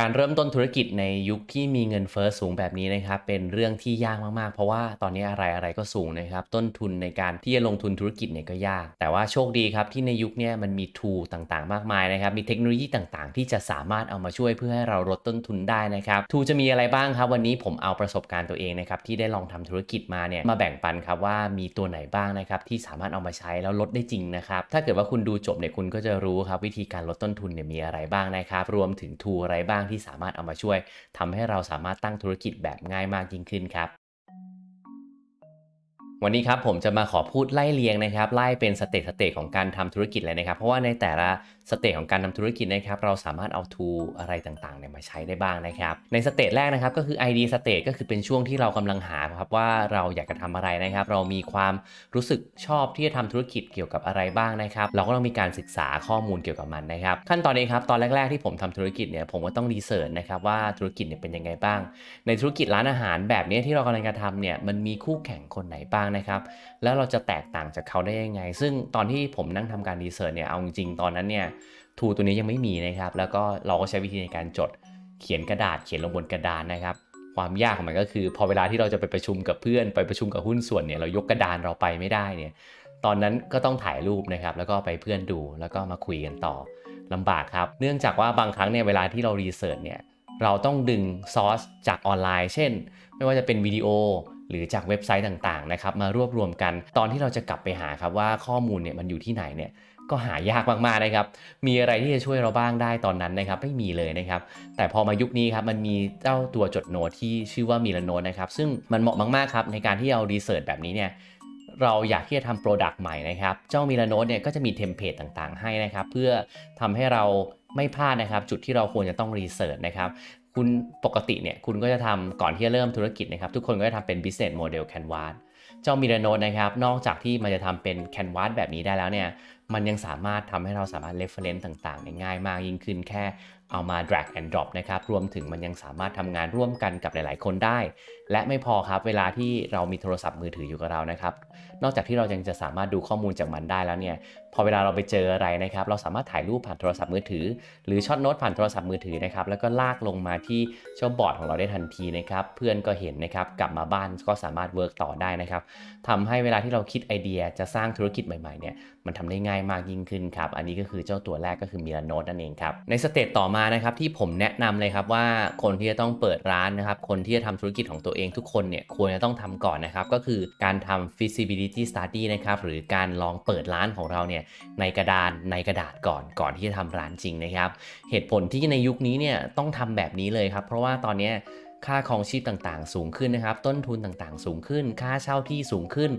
การเริ่มต้นธุรกิจในยุคที่มีเงินเฟ้อสูงแบบนี้นะครับเป็นเรื่องที่ยากมากๆ เพราะว่าตอนนี้อะไรอะไรก็สูงนะครับต้นทุนในการที่จะลงทุนธุรกิจเนี่ยก็ยาก แต่ว่าโชคดีครับที่ในยุคนี้มันมีทูต่างๆ มากมายนะครับมีเทคโนโลยีต่างๆ ที่จะสามารถเอามาช่วยเพื่อให้เราลดต้นทุนได้นะครับทูจะมีอะไรบ้างครับ วันนี้ผมเอาประสบการณ์ตัวเองนะครับที่ได้ลองทำธุรกิจมาเนี่ยมาแบ่งปันครับว่ามีตัวไหนบ้างนะครับที่สามารถเอามาใช้แล้วลดได้จริงนะครับถ้าเกิดว่าคุณดูจบเนี่ยคุณก็จะรู้ครับวิธีการลดต้นทุนเนี่ยมีอะไรบ้างนะครับรวมถึงทูอะไรบ้างที่สามารถเอามาช่วยทำให้เราสามารถตั้งธุรกิจแบบง่ายมากยิ่งขึ้นครับ วันนี้ครับผมจะมาขอพูดไล่เลียงนะครับไล่เป็นสเตจสเตจของการทำธุรกิจเลยนะครับ เพราะว่าในแต่ละสเตจของการทำธุรกิจนะครับเราสามารถเอาทูอะไรต่างๆเนี่ยมาใช้ได้บ้างนะครับ ในสเตจแรกนะครับก็คือ ID สเตจก็คือเป็นช่วงที่เรากำลังหาครับว่าเราอยากจะทำอะไรนะครับ เรามีความรู้สึกชอบที่จะทำธุรกิจเกี่ยวกับอะไรบ้างนะครับ เราก็ต้องมีการศึกษาข้อมูลเกี่ยวกับมันนะครับ ขั้นตอนนี้ครับตอนแรก ๆที่ผมทำธุรกิจเนี่ยผมก็ต้องรีเสิร์ชนะครับว่าธุรกิจเนี่ยเป็นยังไงบ้าง ในธุรกิจร้านอาหารแบบนี้ที่เรากำลังจะทำเนี่ยมันมีคู่แข่งคนไหนบ้างนะครับ แล้วเราจะแตกต่างจากเขาได้ยังไง ซึ่งตอนที่ผมนั่งทำการรีเสิร์ชเนี่ยเอาจริงตอนนั้นเนี่ย ทูตัวนี้ยังไม่มีนะครับ แล้วก็เราก็ใช้วิธีในการจดเขียนกระดาษเขียนลงบนกระดานนะครับ ความยากของมันก็คือ พอเวลาที่เราจะไปประชุมกับเพื่อนไปประชุมกับหุ้นส่วนเนี่ยเรายกกระดานเราไปไม่ได้เนี่ยตอนนั้นก็ต้องถ่ายรูปนะครับ แล้วก็ไปเพื่อนดูแล้วก็มาคุยกันต่อลำบากครับ เนื่องจากว่าบางครั้งเนี่ยเวลาที่เรารีเสิร์ชเนี่ยเราต้องดึงซอสจากออนไลน์ เช่น ไม่ว่าจะเป็นวิดีโอหรือจากเว็บไซต์ต่างๆนะครับมารวบรวมกันตอนที่เราจะกลับไปหาครับว่าข้อมูลเนี่ยมันอยู่ที่ไหนเนี่ย ก็หายากมากๆนะครับ มีอะไรที่จะช่วยเราบ้างได้ตอนนั้นนะครับ ไม่มีเลยนะครับ แต่พอมายุคนี้ครับมันมีเจ้าตัวจดโน้ตที่ชื่อว่ามีลโนตนะครับ ซึ่งมันเหมาะมากๆครับในการที่เอารีเสิร์ชแบบนี้เนี่ยเราอยากที่จะทำโปรดักต์ใหม่นะครับ เจ้ามิลาโนตเนี่ยก็จะมีเทมเพลตต่างๆ ให้นะครับ เพื่อทำให้เราไม่พลาดนะครับ จุดที่เราควรจะต้องรีเสิร์ชนะครับ คุณปกติเนี่ยคุณก็จะทำก่อนที่จะเริ่มธุรกิจนะครับ ทุกคนก็จะทำเป็น business model canvas เจ้ามิลาโนนะครับ นอกจากที่มันจะทำเป็นแคนวาสแบบนี้ได้แล้วเนี่ย มันยังสามารถทำให้เราสามารถเรฟเฟรนซ์ต่างๆง่ายมากยิ่งขึ้นแค่ เอามา drag and drop นะครับ รวมถึงมันยังสามารถทำงานร่วมกันกับหลาย ๆ คนได้ และไม่พอครับ เวลาที่เรามีโทรศัพท์มือถืออยู่กับเรานะครับ นอกจากที่เรายังจะสามารถดูข้อมูลจากมันได้แล้วเนี่ย พอเวลาเราไปเจออะไรนะครับ เราสามารถถ่ายรูปผ่านโทรศัพท์มือถือ หรือช็อตโน้ตผ่านโทรศัพท์มือถือนะครับ แล้วก็ลากลงมาที่เจ้าบอร์ดของเราได้ทันทีนะครับ เพื่อนก็เห็นนะครับ กลับมาบ้านก็สามารถเวิร์กต่อได้นะครับทำให้เวลาที่เราคิดไอเดียจะสร้างธุรกิจใหม่ ๆ เนี่ย มันทำได้ง่ายมากยิ่งขึ้นครับ อันนี้ก็คือเจ้าตัวแรกก็คือมิลาโนตนั่นเองครับ ในสเตจต่อมานะครับที่ผมแนะนำเลยครับว่าคนที่จะต้องเปิดร้านนะครับ คนที่จะทำธุรกิจของตัวเองทุกคนเนี่ยควรจะต้องทำก่อนนะครับก็คือการทำ feasibility study นะครับหรือการลองเปิดร้านของเราเนี่ยในกระดานในกระดาษก่อนก่อนที่จะทำร้านจริงนะครับ เหตุผลที่ในยุคนี้เนี่ยต้องทำแบบนี้เลยครับ เพราะว่าตอนนี้ค่าครองชีพต่างๆ สูงขึ้นนะครับ ต้นทุนต่างๆ สูงขึ้น ค่าเช่าที่สูงขึ้น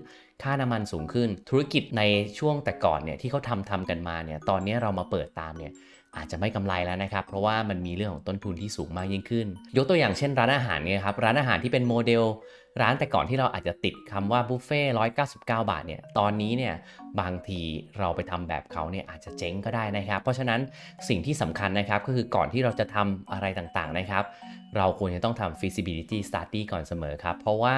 ค่าน้ำมันสูงขึ้น ธุรกิจในช่วงแต่ก่อนเนี่ยที่เขาทำทำกันมาเนี่ยตอนนี้เรามาเปิดตามเนี่ยอาจจะไม่กำไรแล้วนะครับ เพราะว่ามันมีเรื่องของต้นทุนที่สูงมากยิ่งขึ้น ยกตัวอย่างเช่นร้านอาหารเนี่ยครับ ร้านอาหารที่เป็นโมเดล ร้านแต่ก่อนที่เราอาจจะติดคำว่าบุฟเฟ่ร้อยเก้าสิบเก้าบาทเนี่ย ตอนนี้เนี่ยบางทีเราไปทำแบบเขาเนี่ยอาจจะเจ๊งก็ได้นะครับ เพราะฉะนั้นสิ่งที่สำคัญนะครับก็คือก่อนที่เราจะทำอะไรต่างๆนะครับ เราควรจะต้องทำ feasibility study ก่อนเสมอครับ เพราะว่า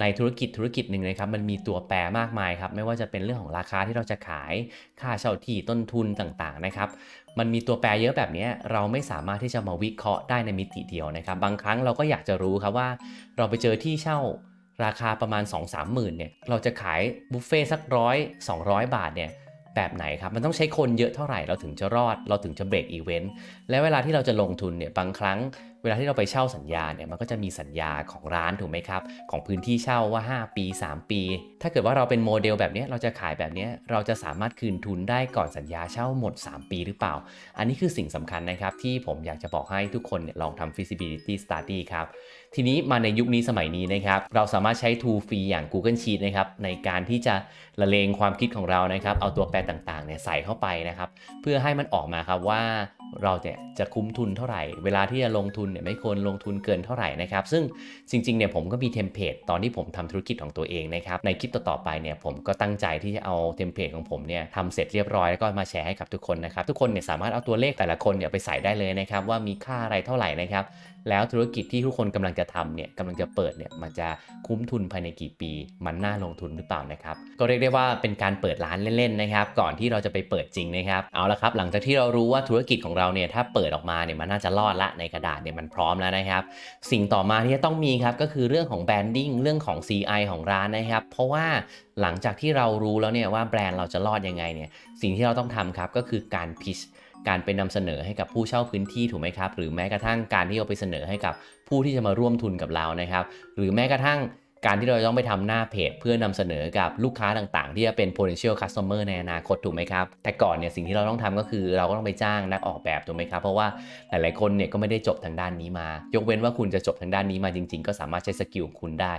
ในธุรกิจธุรกิจหนึ่งนะครับมันมีตัวแปรมากมายครับไม่ว่าจะเป็นเรื่องของราคาที่เราจะขายค่าเช่าที่ต้นทุนต่างๆนะครับมันมีตัวแปรเยอะแบบนี้เราไม่สามารถที่จะมาวิเคราะห์ได้ในมิติเดียวนะครับ บางครั้งเราก็อยากจะรู้ครับว่า เราไปเจอที่เช่าราคาประมาณ 2 3หมื่นเนี่ยเราจะขายบุฟเฟ่สักร้อย200 บาทเนี่ยแบบไหนครับ มันต้องใช้คนเยอะเท่าไหร่เราถึงจะรอด เราถึงจะเบรกอีเวนต์และเวลาที่เราจะลงทุนเนี่ยบางครั้ง เวลาที่เราไปเช่าสัญญาเนี่ยมันก็จะมีสัญญาของร้านถูกไหมครับ ของพื้นที่เช่าว่า 5 ปี 3 ปี ถ้าเกิดว่าเราเป็นโมเดลแบบนี้เราจะขายแบบนี้เราจะสามารถคืนทุนได้ก่อนสัญญาเช่าหมด 3 ปีหรือเปล่า อันนี้คือสิ่งสำคัญนะครับ ที่ผมอยากจะบอกให้ทุกคนเนี่ยลองทำ feasibility study ครับ ทีนี้มาในยุคนี้สมัยนี้นะครับเราสามารถใช้ tool ฟรีอย่าง Google Sheet นะครับในการที่จะละเลงความคิดของเรานะครับ เอาตัวแปรต่างๆเนี่ยใส่เข้าไปนะครับ เพื่อให้มันออกมาครับว่าเราเนี่ยจะคุ้มทุนเท่าไหร่ เวลาที่จะลงทุนเนี่ยไม่ควรลงทุนเกินเท่าไหร่นะครับ ซึ่งจริงๆเนี่ยผมก็มีเทมเพลตตอนที่ผมทำธุรกิจของตัวเองนะครับ ในคลิปต่อๆไปเนี่ยผมก็ตั้งใจที่จะเอาเทมเพลตของผมเนี่ยทำเสร็จเรียบร้อยแล้วก็มาแชร์ให้กับทุกคนนะครับ ทุกคนเนี่ยสามารถเอาตัวเลขแต่ละคนเนี่ยไปใส่ได้เลยนะครับว่ามีค่าอะไรเท่าไหร่นะครับแล้วธุรกิจที่ทุกคนกำลังจะทำเนี่ยกำลังจะเปิดเนี่ยมันจะคุ้มทุนภายในกี่ปี มันน่าลงทุนหรือเปล่านะครับ ก็เรียกได้ว่าเป็นการเปิดร้านเล่นๆนะครับ ก่อนที่เราจะไปเปิดจริงนะครับเอาละครับหลังจากที่เรารู้ว่าธุรกิจของเราเนี่ยถ้าเปิดออกมาเนี่ยมันน่าจะรอดละในกระดาษเนี่ยมันพร้อมแล้วนะครับ สิ่งต่อมาที่จะต้องมีครับก็คือเรื่องของแบรนดิ้งเรื่องของ CI ของร้านนะครับ เพราะว่าหลังจากที่เรารู้แล้วเนี่ยว่าแบรนด์เราจะรอดยังไงเนี่ยสิ่งที่เราต้องทำครับก็คือการพิช การไปนำเสนอให้กับผู้เช่าพื้นที่ถูกไหมครับ หรือแม้กระทั่งการที่เราไปเสนอให้กับผู้ที่จะมาร่วมทุนกับเรานะครับ หรือแม้กระทั่งการที่เราต้องไปทำหน้าเพจ เพื่อนำเสนอกับลูกค้าต่างๆ ที่จะเป็น potential customer ในอนาคตถูกไหมครับ แต่ก่อนเนี่ยสิ่งที่เราต้องทำก็คือเราก็ต้องไปจ้างนักออกแบบถูกไหมครับ เพราะว่าหลายๆคนเนี่ยก็ไม่ได้จบทางด้านนี้มา ยกเว้นว่าคุณจะจบทางด้านนี้มาจริง ๆ ก็สามารถใช้สกิลของคุณได้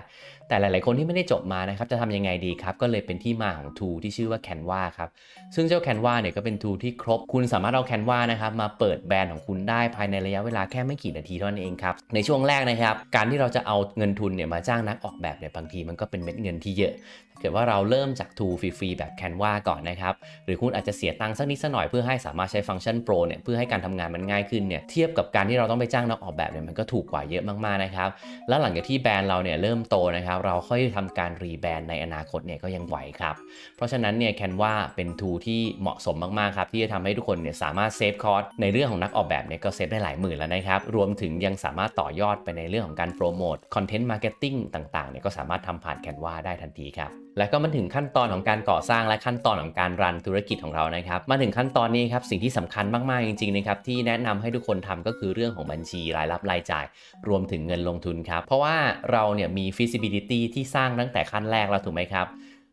แต่หลายๆ คนที่ไม่ได้จบมานะครับจะทำยังไงดีครับ ก็เลยเป็นที่มาของ tool ที่ชื่อว่า Canva ครับ ซึ่งเจ้า Canva เนี่ยก็เป็น tool ที่ครบ คุณสามารถเอา Canva นะครับมาเปิดแบรนด์ของคุณได้ภายในระยะเวลาแค่ไม่กี่นาทีเท่านั้นเองครับ ในช่วงแรกนะครับ การที่เราจะเอาเงินทุนเนี่ยมาจ้างนักออกแบบเนี่ยบางทีมันก็เป็นเม็ดเงินที่เยอะ เกิดว่าเราเริ่มจาก tool ฟรีๆแบบ Canva ก่อนนะครับ หรือคุณอาจจะเสียตังค์สักนิดสักหน่อยเพื่อให้สามารถใช้ฟังก์ชัน Pro เนี่ยเพื่อให้การทำงานมันง่ายขึ้นเนี่ยเทียบกับการที่เราต้องไปจ้างนักออกแบบเนี่ยมันก็ถูกกว่าเยอะมากๆนะครับแล้วหลังจากที่แบรนด์เราเนี่ยเริ่มโตนะครับเราค่อยทำการรีแบรนด์ในอนาคตเนี่ยก็ยังไหวครับเพราะฉะนั้นเนี่ยแคนวาเป็น tool ที่เหมาะสมมากๆครับที่จะทำให้ทุกคนเนี่ยสามารถเซฟคอร์สในเรื่องของนักออกแบบเนี่ยก็เซฟได้หลายหมื่นแล้วนะครับรวมถึงยังสามารถต่อยอดไปในเรื่องของการโปรโมทคอนเทนต์มาร์เก็ตติ้งต่างๆเนี่ยก็สามารถทำผ่านแคนวาได้ทันทีครับแล้วก็มาถึงขั้นตอนของการก่อสร้างและขั้นตอนของการรันธุรกิจของเรานะครับ มาถึงขั้นตอนนี้ครับสิ่งที่สำคัญมากๆจริงๆนะครับที่แนะนำให้ทุกคนทำก็คือเรื่องของบัญชีรายรับรายจ่าย รวมถึงเงินลงทุนครับ เพราะว่าเราเนี่ยมี feasibility ที่สร้างตั้งแต่ขั้นแรกแล้วถูกไหมครับ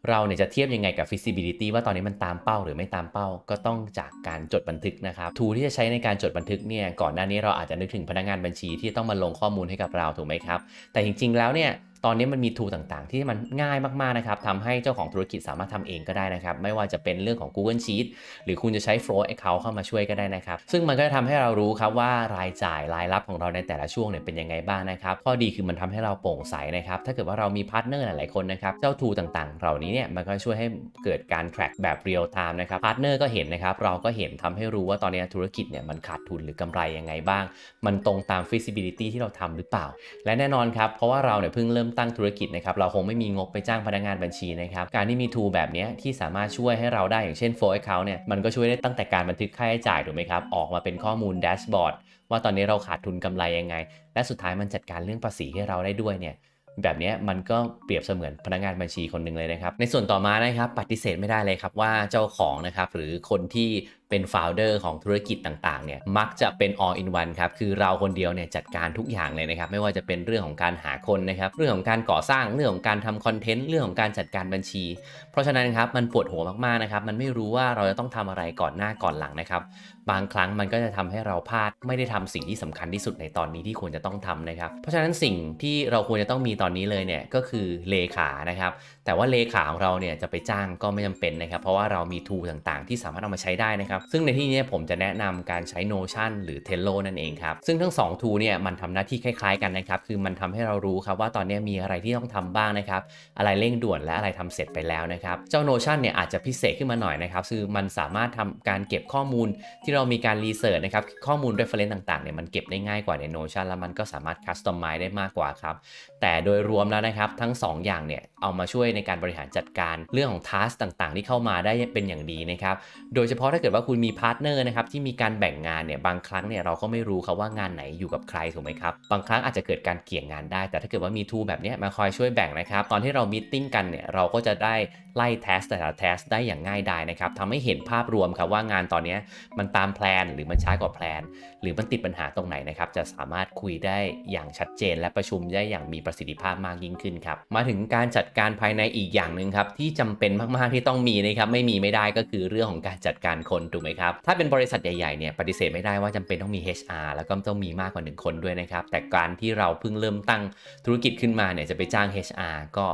เราเนี่ยจะเทียบยังไงกับ feasibility ว่าตอนนี้มันตามเป้าหรือไม่ตามเป้าก็ต้องจากการจดบันทึกนะครับทูที่จะใช้ในการจดบันทึกเนี่ยก่อนหน้านี้เราอาจจะนึกถึงพนักงานบัญชีที่ต้องมาลงข้อมูลให้กับเราถูกไหมครับแต่จริง ๆ แล้วเนี่ย ตอนนี้มันมีทูต่างๆ ที่มันง่ายมากๆนะครับทำให้เจ้าของธุรกิจสามารถทำเองก็ได้นะครับ ไม่ว่าจะเป็นเรื่องของ Google Sheet หรือคุณจะใช้ Flow Account เข้ามาช่วยก็ได้นะครับ ซึ่งมันก็จะทำให้เรารู้ครับว่ารายจ่ายรายรับของเราในแต่ละช่วงเนี่ยเป็นยังไงบ้างนะครับ ข้อดีคือมันทำให้เราโปร่งใสนะครับ ถ้าเกิดว่าเรามีพาร์ทเนอร์หลายๆคนนะครับ เจ้าทูต่างๆ เหล่านี้เนี่ยมันก็ช่วยให้เกิดการ track แบบ real time นะครับพาร์ทเนอร์ก็เห็นนะครับเราก็เห็นทำให้รู้ว่าตอนนี้ธุรกิจเนี่ยมันขาดทุนหรือกำไรยังไงบ้าง มันตรงตาม feasibility ที่เราทำหรือเปล่า และแน่นอนครับเพราะว่าเราเนี่ยเพิ่งเริ่มตั้งธุรกิจนะครับเราคงไม่มีงบไปจ้างพนักงานบัญชีนะครับการที่มี tool แบบนี้ที่สามารถช่วยให้เราได้อย่างเช่น Flow Account เนี่ยมันก็ช่วยได้ตั้งแต่การบันทึกค่าใช้จ่ายถูกไหมครับออกมาเป็นข้อมูลแดชบอร์ดว่าตอนนี้เราขาดทุนกำไรยังไง และสุดท้ายมันจัดการเรื่องภาษีให้เราได้ด้วยเนี่ยแบบนี้มันก็เปรียบเสมือนพนักงานบัญชีคนหนึ่งเลยนะครับ ในส่วนต่อมานะครับปฏิเสธไม่ได้เลยครับว่าเจ้าของนะครับหรือคนที่ เป็น founder ของธุรกิจต่างๆเนี่ยมักจะเป็น all in one ครับ คือเราคนเดียวเนี่ยจัดการทุกอย่างเลยนะครับ ไม่ว่าจะเป็นเรื่องของการหาคนนะครับ เรื่องของการก่อสร้าง เรื่องของการทำคอนเทนต์ เรื่องของการจัดการบัญชี เพราะฉะนั้นครับมันปวดหัวมากๆนะครับ มันไม่รู้ว่าเราจะต้องทำอะไรก่อนหน้าก่อนหลังนะครับ บางครั้งมันก็จะทำให้เราพลาด ไม่ได้ทำสิ่งที่สำคัญที่สุดในตอนนี้ที่ควรจะต้องทำนะครับ เพราะฉะนั้นสิ่งที่เราควรจะต้องมีตอนนี้เลยเนี่ยก็คือเลขานะครับ แต่ว่าเลขาของเราเนี่ยจะไปจ้างก็ไม่จำเป็นนะครับ เพราะว่าเรามีทูต่างๆ ที่สามารถเอามาใช้ได้นะครับซึ่งในที่นี้ผมจะแนะนำการใช้ Notion หรือ Trello นั่นเองครับซึ่งทั้ง 2 ทูเนี่ยมันทำหน้าที่คล้ายๆกันนะครับคือมันทำให้เรารู้ครับว่าตอนนี้มีอะไรที่ต้องทำบ้างนะครับอะไรเร่งด่วนและอะไรทำเสร็จไปแล้วนะครับเจ้า Notion เนี่ยอาจจะพิเศษขึ้นมาหน่อยนะครับคือมันสามารถทำการเก็บข้อมูลที่เรามีการรีเสิร์ชนะครับข้อมูล reference ต่างๆเนี่ยมันเก็บได้ง่ายกว่าใน Notion แล้วมันก็สามารถ customize ได้มากกว่าครับแต่โดยรวมแล้วนะครับทั้ง 2 อย่างเนี่ยเอามาช่วยในการบริหารจัดการเรื่องของทัสต่างๆ ที่เข้ามาได้เป็นอย่างดีนะครับ โดยเฉพาะถ้าเกิดว่าคุณมีพาร์ทเนอร์นะครับที่มีการแบ่งงานเนี่ยบางครั้งเนี่ยเราก็ไม่รู้ครับว่างานไหนอยู่กับใครถูกไหมครับ บางครั้งอาจจะเกิดการเกี่ยงงานได้ แต่ถ้าเกิดว่ามีทูแบบนี้มาคอยช่วยแบ่งนะครับ ตอนที่เรามีติ้งกันเนี่ยเราก็จะได้ไล่แทสแต่ละแทสได้อย่างง่ายดายนะครับทำให้เห็นภาพรวมครับว่างานตอนนี้มันตามแพลนหรือมันช้ากว่าแพลนหรือมันติดปัญหาตรงไหนนะครับจะสามารถคุยได้อย่างชัดเจน และประชุมได้อย่างมีประสิทธิภาพมากยิ่งขึ้นครับมาถึงการจัดการภายในอีกอย่างหนึ่งครับที่จำเป็นมากๆที่ต้องมีนะครับไม่มีไม่ได้ก็คือเรื่องของการจัดการคนถูกไหมครับถ้าเป็นบริษัทใหญ่ๆเนี่ยปฏิเสธไม่ได้ว่าจำเป็นต้องมี HR แล้วก็ต้องมีมากกว่า 1 คนด้วยนะครับแต่การที่เราเพิ่งเริ่มตั้งธุรกิจขึ้นมาเนี่ยจะไปจ้าง HR ก็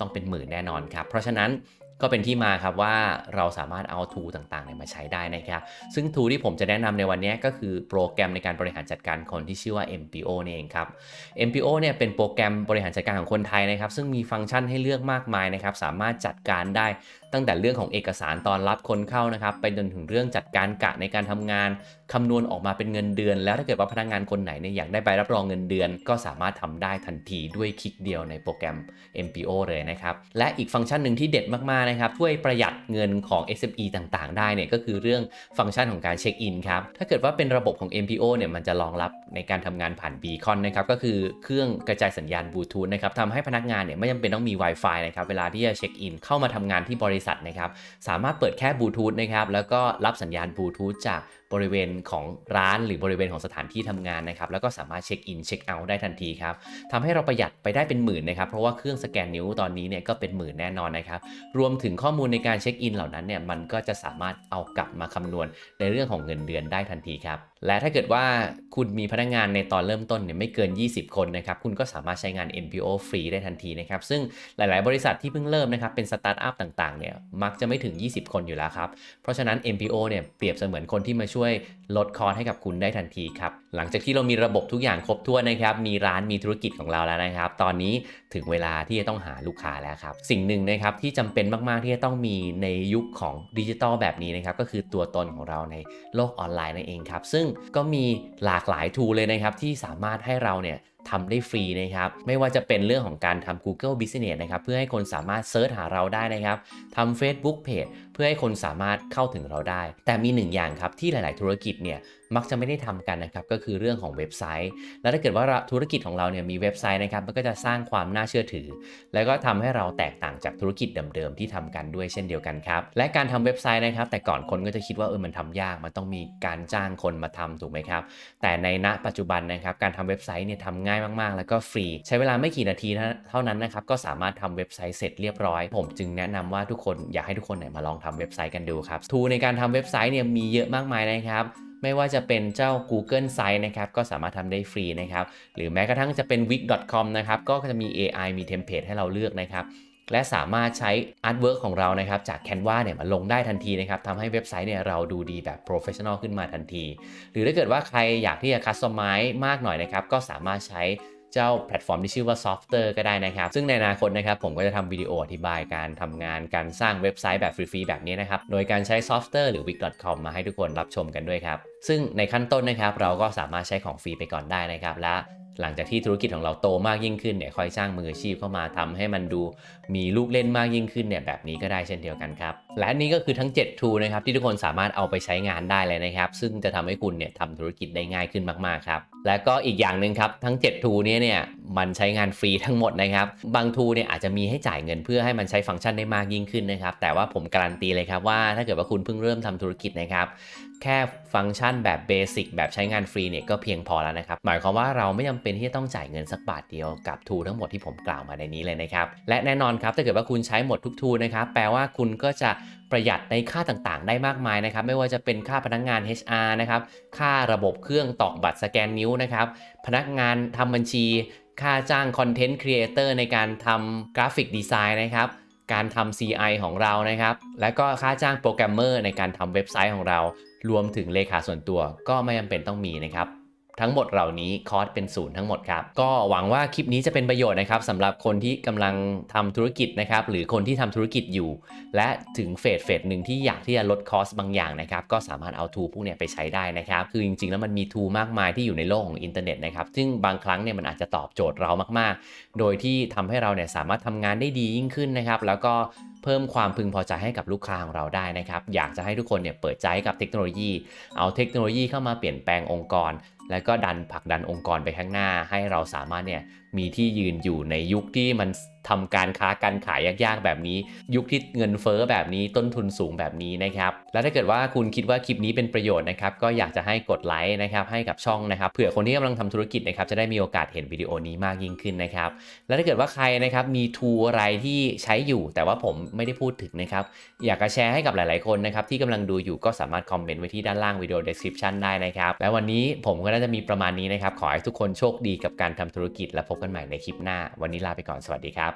ต้องเป็นหมื่นแน่นอนครับ เพราะฉะนั้น ก็เป็นที่มาครับว่าเราสามารถเอาทูต่างๆเนี่ยมาใช้ได้นะครับ ซึ่งทูที่ผมจะแนะนำในวันนี้ก็คือโปรแกรมในการบริหารจัดการคนที่ชื่อว่า MPO นี่เองครับ MPO เนี่ยเป็นโปรแกรมบริหารจัดการของคนไทยนะครับ ซึ่งมีฟังก์ชันให้เลือกมากมายนะครับ สามารถจัดการได้ตั้งแต่เรื่องของเอกสารตอนรับคนเข้านะครับ ไปจนถึงเรื่องจัดการกะในการทำงานคำนวณออกมาเป็นเงินเดือน แล้วถ้าเกิดว่าพนักงานคนไหนเนี่ยอยากได้ใบรับรองเงินเดือน ก็สามารถทำได้ทันทีด้วยคลิกเดียวในโปรแกรม MPO เลยนะครับ และอีกฟังก์ชันหนึ่งที่เด็ดมากๆนะครับช่วยประหยัดเงินของ SME ต่างๆ ได้เนี่ยก็คือเรื่องฟังก์ชันของการเช็คอินครับถ้าเกิดว่าเป็นระบบของ MPO เนี่ยมันจะรองรับในการทำงานผ่าน Beacon นะครับก็คือเครื่องกระจายสัญญาณบลูทูธนะครับทำให้พนักงานเนี่ยไม่จำเป็นต้องมี Wi-Fi นะครับเวลาที่จะเช็คอินเข้ามาทำงานที่บริษัทนะครับ สามารถเปิดแค่บลูทูธนะครับ แล้วก็รับสัญญาณบลูทูธจากบริเวณของร้านหรือบริเวณของสถานที่ทำงานนะครับ แล้วก็สามารถเช็คอินเช็คเอาท์ได้ทันทีครับทำให้เราประหยัดไปได้เป็นหมื่นนะครับ เพราะว่าเครื่องสแกนนิ้วตอนนี้เนี่ยก็เป็นหมื่นแน่นอนนะครับ รวมถึงข้อมูลในการเช็คอินเหล่านั้นเนี่ยมันก็จะสามารถเอากลับมาคำนวณในเรื่องของเงินเดือนได้ทันทีครับ และถ้าเกิดว่าคุณมีพนักงานในตอนเริ่มต้นเนี่ยไม่เกิน 20 คนนะครับ คุณก็สามารถใช้งาน MPO ฟรีได้ทันทีนะครับ ซึ่งหลาย ๆ บริษัทที่เพิ่งเริ่มนะครับ เป็นสตาร์ทอัพต่าง ๆ เนี่ย มักจะไม่ถึง 20 คนอยู่แล้วครับ เพราะฉะนั้น MPO เนี่ย เปรียบเสมือนคนที่มาชวยลดคอร์สให้กับคุณได้ทันทีครับ หลังจากที่เรามีระบบทุกอย่างครบถ้วนนะครับ มีร้านมีธุรกิจของเราแล้วนะครับ ตอนนี้ถึงเวลาที่จะต้องหาลูกค้าแล้วครับ สิ่งหนึ่งนะครับที่จำเป็นมาก ๆ ที่จะต้องมีในยุคของดิจิตอลแบบนี้นะครับ ก็คือตัวตนของเราในโลกออนไลน์นั่นเองครับ ซึ่งก็มีหลากหลายทูเลยนะครับที่สามารถให้เราเนี่ย ทำได้ฟรีนะครับ ไม่ว่าจะเป็นเรื่องของการทำ Google Business นะครับ เพื่อให้คนสามารถเซิร์ชหาเราได้นะครับทำ Facebook Page เพื่อให้คนสามารถเข้าถึงเราได้ แต่มีหนึ่งอย่างครับที่หลาย ๆ ธุรกิจเนี่ย มักจะไม่ได้ทำกันนะครับก็คือเรื่องของเว็บไซต์ แล้วถ้าเกิดว่าธุรกิจของเราเนี่ยมีเว็บไซต์นะครับมันก็จะสร้างความน่าเชื่อถือ แล้วก็ทำให้เราแตกต่างจากธุรกิจเดิมๆที่ทำกันด้วยเช่นเดียวกันครับและการทำเว็บไซต์นะครับ แต่ก่อนคนก็จะคิดว่าเออมันทำยากมันต้องมีการจ้างคนมาทำถูกไหมครับแต่ในณปัจจุบันนะครับการทำเว็บไซต์เนี่ยทำง่ายมากๆ แล้วก็ฟรี ใช้เวลาไม่กี่นาทีเท่านั้นนะครับก็สามารถทำเว็บไซต์เสร็จเรียบร้อย ผมจึงแนะนำว่าทุกคนอยากให้ทุกคนเนี่ยมาลองทำเว็บไซต์กันดูครับทูในการทำเว็บไซต์เนี่ยมีเยอะมากมายนะครับไม่ว่าจะเป็นเจ้า Google Site นะครับก็สามารถทำได้ฟรีนะครับหรือแม้กระทั่งจะเป็น wix.com นะครับก็จะมี AI มีเทมเพลตให้เราเลือกนะครับและสามารถใช้อาร์ตเวิร์กของเรานะครับจาก Canva เนี่ยมาลงได้ทันทีนะครับทำให้เว็บไซต์เนี่ยเราดูดีแบบโปรเฟชชั่นอลขึ้นมาทันที หรือถ้าเกิดว่าใครอยากที่จะคัสตอมไมซ์มากหน่อยนะครับก็สามารถใช้ เจ้าแพลตฟอร์มที่ชื่อว่า Softer ก็ได้นะครับ ซึ่งในอนาคตนะครับผมก็จะทำวิดีโออธิบายการทำงานการสร้างเว็บไซต์แบบฟรีๆแบบนี้นะครับ โดยการใช้ Softer หรือ wix.com มาให้ทุกคนรับชมกันด้วยครับ ซึ่งในขั้นต้นนะครับเราก็สามารถใช้ของฟรีไปก่อนได้นะครับ และหลังจากที่ธุรกิจของเราโตมากยิ่งขึ้นเนี่ยค่อยจ้างมืออาชีพเข้ามาทำให้มันดูมีลูกเล่นมากยิ่งขึ้นเนี่ยแบบนี้ก็ได้เช่นเดียวกันครับ และนี่ก็คือทั้ง7 tool นะครับที่ทุกคนสามารถเอาไปใช้งานได้เลยนะครับ ซึ่งจะทำให้คุณเนี่ยทำธุรกิจได้ง่ายขึ้นมากๆครับ และก็อีกอย่างหนึ่งครับ ทั้ง7 tool นี้เนี่ยมันใช้งานฟรีทั้งหมดนะครับ บาง tool เนี่ยอาจจะมีให้จ่ายเงินเพื่อให้มันใช้ฟังก์ชันได้มากยิ่งขึ้นนะครับ แต่ว่าผมการันตีเลยครับว่าถ้าเกิดว่าคุณเพิ่งเริ่มทำธุรกิจนะครับแค่ฟังก์ชันแบบเบสิกแบบใช้งานฟรีเนี่ยก็เพียงพอแล้วนะครับ หมายความว่าเราไม่จำเป็นที่จะต้องจ่ายเงินสักบาทเดียวกับทูทั้งหมดที่ผมกล่าวมาในนี้เลยนะครับ และแน่นอนครับถ้าเกิดว่าคุณใช้หมดทุกทูนะครับแปลว่าคุณก็จะประหยัดในค่าต่างๆ ได้มากมายนะครับ ไม่ว่าจะเป็นค่าพนักงาน HR นะครับ ค่าระบบเครื่องตอกบัตรสแกนนิ้วนะครับ พนักงานทำบัญชี ค่าจ้างคอนเทนต์ครีเอเตอร์ในการทำกราฟิกดีไซน์นะครับการทำ CI ของเรานะครับ และก็ค่าจ้างโปรแกรมเมอร์ในการทำเว็บไซต์ของเรา รวมถึงเลขาส่วนตัวก็ไม่จำเป็นต้องมีนะครับ ทั้งหมดเหล่านี้คอร์สเป็นศูนย์ทั้งหมดครับ ก็หวังว่าคลิปนี้จะเป็นประโยชน์นะครับสำหรับคนที่กำลังทำธุรกิจนะครับหรือคนที่ทำธุรกิจอยู่ และถึงเฟสเฟสหนึ่งที่อยากที่จะลดคอสบางอย่างนะครับก็สามารถเอาทูพวกเนี้ยไปใช้ได้นะครับคือจริงๆ แล้วมันมีทูมากมายที่อยู่ในโลกของอินเทอร์เน็ตนะครับซึ่งบางครั้งเนี่ยมันอาจจะตอบโจทย์เรามากๆ โดยที่ทำให้เราเนี่ยสามารถทำงานได้ดียิ่งขึ้นนะครับแล้วก็ เพิ่มความพึงพอใจให้กับลูกค้าของเราได้นะครับ อยากจะให้ทุกคนเนี่ยเปิดใจกับเทคโนโลยี เอาเทคโนโลยีเข้ามาเปลี่ยนแปลงองค์กร แล้วก็ดันผลักดันองค์กรไปข้างหน้า ให้เราสามารถเนี่ยมีที่ยืนอยู่ในยุคที่มัน ทำการค้าการขายยากๆแบบนี้ ยุคที่เงินเฟ้อแบบนี้ต้นทุนสูงแบบนี้นะครับ และถ้าเกิดว่าคุณคิดว่าคลิปนี้เป็นประโยชน์นะครับ ก็อยากจะให้กดไลค์นะครับให้กับช่องนะครับเผื่อคนที่กำลังทำธุรกิจนะครับจะได้มีโอกาสเห็นวิดีโอนี้มากยิ่งขึ้นนะครับ และถ้าเกิดว่าใครนะครับมีทูอะไรที่ใช้อยู่ แต่ว่าผมไม่ได้พูดถึงนะครับ อยากจะแชร์ให้กับหลาย ๆคนนะครับที่กำลังดูอยู่ก็สามารถคอมเมนต์ไว้ที่ด้านล่างวิดีโอ description ได้นะครับและวันนี้ผมก็น่าจะมีประมาณนี้นะครับขอให้ทุกคนโชคดีกับการทำธุรกิจและพบกันใหม่ในคลิปหน้า วันนี้ลาไปก่อนสวัสดีครับ